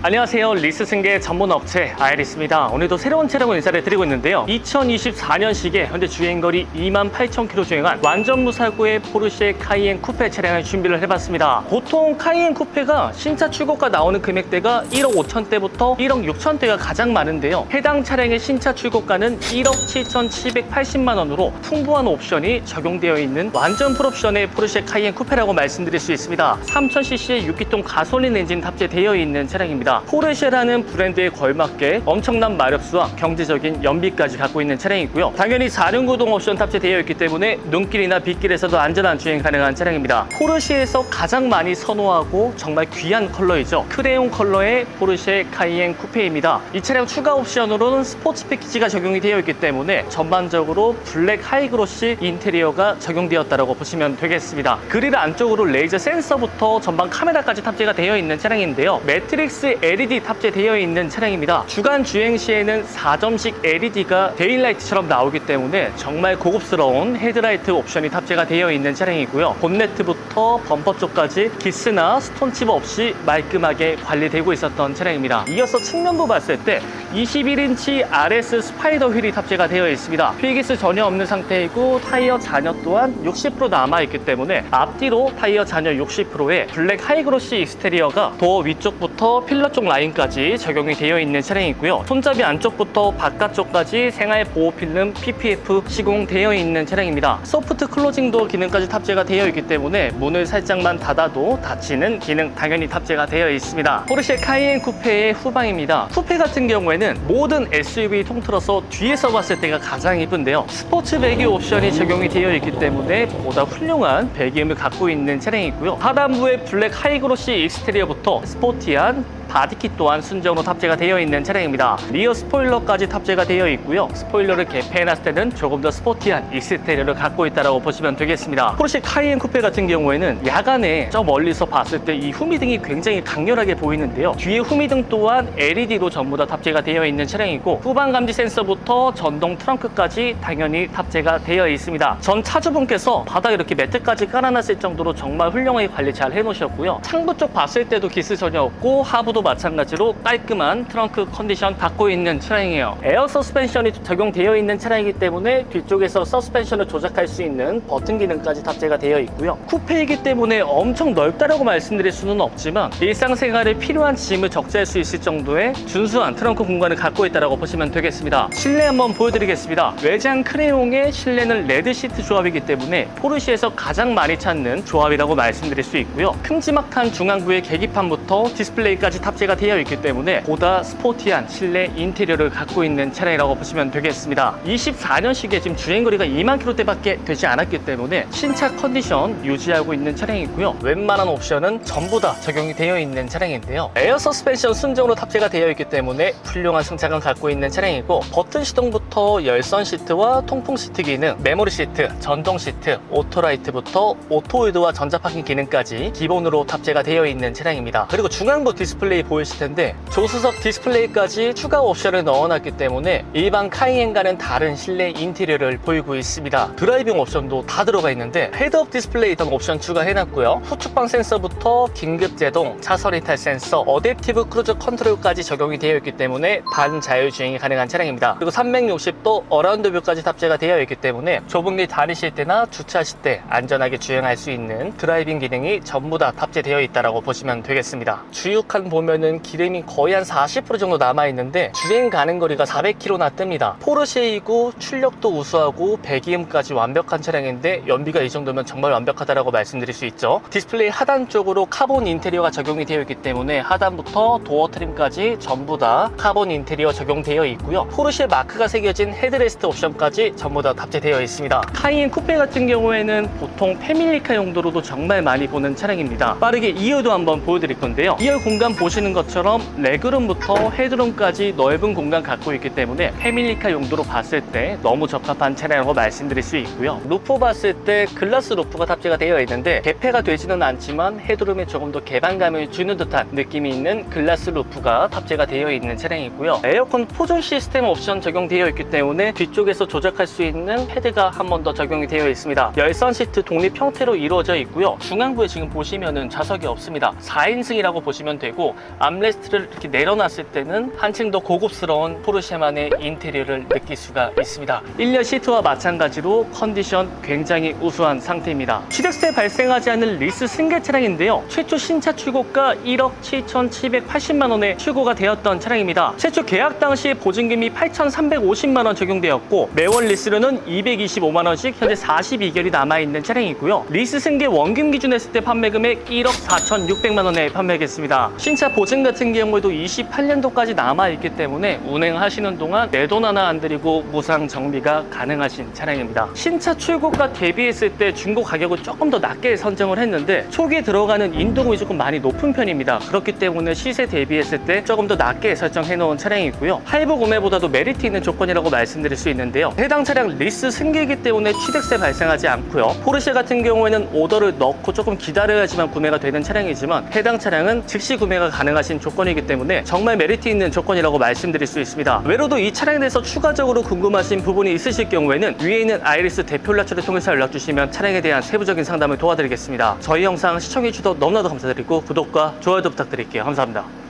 안녕하세요. 리스 승계 전문 업체 아이리스입니다. 오늘도 새로운 차량을 인사를 드리고 있는데요. 2024년식에 현재 주행거리 28,000km 주행한 완전 무사고의 포르쉐 카이엔 쿠페 차량을 준비를 해봤습니다. 보통 카이엔 쿠페가 신차 출고가 나오는 금액대가 1억 5천대부터 1억 6천대가 가장 많은데요. 해당 차량의 신차 출고가는 1억 7,780만 원으로 풍부한 옵션이 적용되어 있는 완전 풀옵션의 포르쉐 카이엔 쿠페라고 말씀드릴 수 있습니다. 3000cc의 6기통 가솔린 엔진 탑재되어 있는 차량입니다. 포르쉐라는 브랜드에 걸맞게 엄청난 마력수와 경제적인 연비까지 갖고 있는 차량이고요. 당연히 4륜구동 옵션 탑재되어 있기 때문에 눈길이나 빗길에서도 안전한 주행 가능한 차량입니다. 포르쉐에서 가장 많이 선호하고 정말 귀한 컬러이죠. 크레용 컬러의 포르쉐 카이엔 쿠페입니다. 이 차량 추가 옵션으로는 스포츠 패키지가 적용이 되어 있기 때문에 전반적으로 블랙 하이그로시 인테리어가 적용되었다고 보시면 되겠습니다. 그릴 안쪽으로 레이저 센서부터 전방 카메라까지 탑재가 되어 있는 차량인데요. 매트릭스 LED 탑재되어 있는 차량입니다. 주간 주행 시에는 4점식 LED가 데일라이트처럼 나오기 때문에 정말 고급스러운 헤드라이트 옵션이 탑재가 되어 있는 차량이고요. 본네트부터 범퍼 쪽까지 기스나 스톤칩 없이 말끔하게 관리되고 있었던 차량입니다. 이어서 측면부 봤을 때 21인치 RS 스파이더 휠이 탑재가 되어 있습니다. 휠기스 전혀 없는 상태이고 타이어 잔여 또한 60% 남아있기 때문에 앞뒤로 타이어 잔여 60%에 블랙 하이그로시 익스테리어가 도어 위쪽부터 필러 쪽 라인까지 적용이 되어 있는 차량이고요. 손잡이 안쪽부터 바깥쪽까지 생활 보호 필름 PPF 시공되어 있는 차량입니다. 소프트 클로징 도어 기능까지 탑재가 되어 있기 때문에 문을 살짝만 닫아도 닫히는 기능 당연히 탑재가 되어 있습니다. 포르쉐 카이엔 쿠페의 후방입니다. 쿠페 같은 경우에는 모든 SUV 통틀어서 뒤에서 봤을 때가 가장 이쁜데요. 스포츠 배기 옵션이 적용이 되어 있기 때문에 보다 훌륭한 배기음을 갖고 있는 차량이고요. 하단부의 블랙 하이그로시 익스테리어부터 스포티한 바디킷 또한 순정으로 탑재가 되어 있는 차량입니다. 리어 스포일러까지 탑재가 되어 있고요. 스포일러를 개폐해놨을 때는 조금 더 스포티한 익스테리어를 갖고 있다고 보시면 되겠습니다. 포르쉐 카이엔 쿠페 같은 경우에는 야간에 저 멀리서 봤을 때 이 후미등이 굉장히 강렬하게 보이는데요. 뒤에 후미등 또한 LED로 전부 다 탑재가 되어 있는 차량이고 후방 감지 센서부터 전동 트렁크까지 당연히 탑재가 되어 있습니다. 전 차주분께서 바닥에 이렇게 매트까지 깔아놨을 정도로 정말 훌륭하게 관리 잘 해놓으셨고요. 창부 쪽 봤을 때도 기스 전혀 없고 하부 도 마찬가지로 깔끔한 트렁크 컨디션 갖고 있는 차량이에요. 에어 서스펜션이 적용되어 있는 차량이기 때문에 뒤쪽에서 서스펜션을 조작할 수 있는 버튼 기능까지 탑재가 되어 있고요. 쿠페이기 때문에 엄청 넓다라고 말씀드릴 수는 없지만 일상생활에 필요한 짐을 적재할 수 있을 정도의 준수한 트렁크 공간을 갖고 있다고 보시면 되겠습니다. 실내 한번 보여드리겠습니다. 외장 크레용의 실내는 레드 시트 조합이기 때문에 포르쉐에서 가장 많이 찾는 조합이라고 말씀드릴 수 있고요. 큼지막한 중앙부의 계기판부터 디스플레이까지 탑재가 되어 있기 때문에 보다 스포티한 실내 인테리어를 갖고 있는 차량이라고 보시면 되겠습니다. 24년식에 지금 주행거리가 2만 킬로대밖에 되지 않았기 때문에 신차 컨디션 유지하고 있는 차량이고요. 웬만한 옵션은 전부 다 적용이 되어 있는 차량인데요. 에어 서스펜션 순정으로 탑재가 되어 있기 때문에 훌륭한 승차감 갖고 있는 차량이고 버튼 시동부터 열선 시트와 통풍 시트 기능, 메모리 시트, 전동 시트, 오토라이트부터 오토홀드와 전자파킹 기능까지 기본으로 탑재가 되어 있는 차량입니다. 그리고 중앙부 디스플레이 보이실 텐데 조수석 디스플레이까지 추가 옵션을 넣어놨기 때문에 일반 카이엔과는 다른 실내 인테리어를 보이고 있습니다. 드라이빙 옵션도 다 들어가 있는데 헤드업 디스플레이 등 옵션 추가해놨고요. 후측방 센서부터 긴급 제동, 차선 이탈 센서, 어댑티브 크루즈 컨트롤까지 적용이 되어 있기 때문에 반자율 주행이 가능한 차량입니다. 그리고 360도 어라운드 뷰까지 탑재가 되어 있기 때문에 좁은 길 다니실 때나 주차하실 때 안전하게 주행할 수 있는 드라이빙 기능이 전부 다 탑재되어 있다고 보시면 되겠습니다. 주유칸 보면 은 기름이 거의 한 40% 정도 남아있는데 주행 가는 거리가 400km나 뜹니다. 포르쉐이고 출력도 우수하고 배기음까지 완벽한 차량인데 연비가 이 정도면 정말 완벽하다고 말씀드릴 수 있죠. 디스플레이 하단 쪽으로 카본 인테리어가 적용이 되어 있기 때문에 하단부터 도어 트림까지 전부 다 카본 인테리어 적용되어 있고요. 포르쉐 마크가 새겨진 헤드레스트 옵션까지 전부 다 탑재되어 있습니다. 카이엔 쿠페 같은 경우에는 보통 패밀리카 용도로도 정말 많이 보는 차량입니다. 빠르게 2열도 한번 보여드릴 건데요. 2열 공간 보시 는 것처럼 레그룸부터 헤드룸까지 넓은 공간 갖고 있기 때문에 패밀리카 용도로 봤을 때 너무 적합한 차량이라고 말씀드릴 수 있고요. 루프 봤을 때 글라스 루프가 탑재가 되어 있는데 개폐가 되지는 않지만 헤드룸에 조금 더 개방감을 주는 듯한 느낌이 있는 글라스 루프가 탑재가 되어 있는 차량이고요. 에어컨 포존 시스템 옵션 적용되어 있기 때문에 뒤쪽에서 조작할 수 있는 패드가 한 번 더 적용이 되어 있습니다. 열선 시트 독립 형태로 이루어져 있고요. 중앙부에 지금 보시면은 좌석이 없습니다. 4인승이라고 보시면 되고 암레스트를 이렇게 내려놨을 때는 한층 더 고급스러운 포르쉐만의 인테리어를 느낄 수가 있습니다. 1년 시트와 마찬가지로 컨디션 굉장히 우수한 상태입니다. 취득세 발생하지 않는 리스 승계 차량인데요. 최초 신차 출고가 1억 7,780만 원에 출고가 되었던 차량입니다. 최초 계약 당시 보증금이 8,350만 원 적용되었고 매월 리스료는 225만 원씩 현재 42개월이 남아 있는 차량이고요. 리스 승계 원금 기준 했을 때 판매 금액 1억 4,600만 원에 판매하겠습니다. 신차 보증 같은 경우에도 28년도까지 남아 있기 때문에 운행하시는 동안 내 돈 하나 안 들이고 무상 정비가 가능하신 차량입니다. 신차 출고가 대비했을 때 중고 가격을 조금 더 낮게 선정을 했는데 초기에 들어가는 인도금이 조금 많이 높은 편입니다. 그렇기 때문에 시세 대비했을 때 조금 더 낮게 설정해 놓은 차량이고요. 할부 구매보다도 메리트 있는 조건이라고 말씀드릴 수 있는데요. 해당 차량 리스 승계이기 때문에 취득세 발생하지 않고요. 포르쉐 같은 경우에는 오더를 넣고 조금 기다려야지만 구매가 되는 차량이지만 해당 차량은 즉시 구매가 가능하신 조건이기 때문에 정말 메리트 있는 조건이라고 말씀드릴 수 있습니다. 외로도 이 차량에 대해서 추가적으로 궁금하신 부분이 있으실 경우에는 위에 있는 아이리스 대표 연락처를 통해서 연락 주시면 차량에 대한 세부적인 상담을 도와드리겠습니다. 저희 영상 시청해 주셔서 너무나도 감사드리고 구독과 좋아요도 부탁드릴게요. 감사합니다.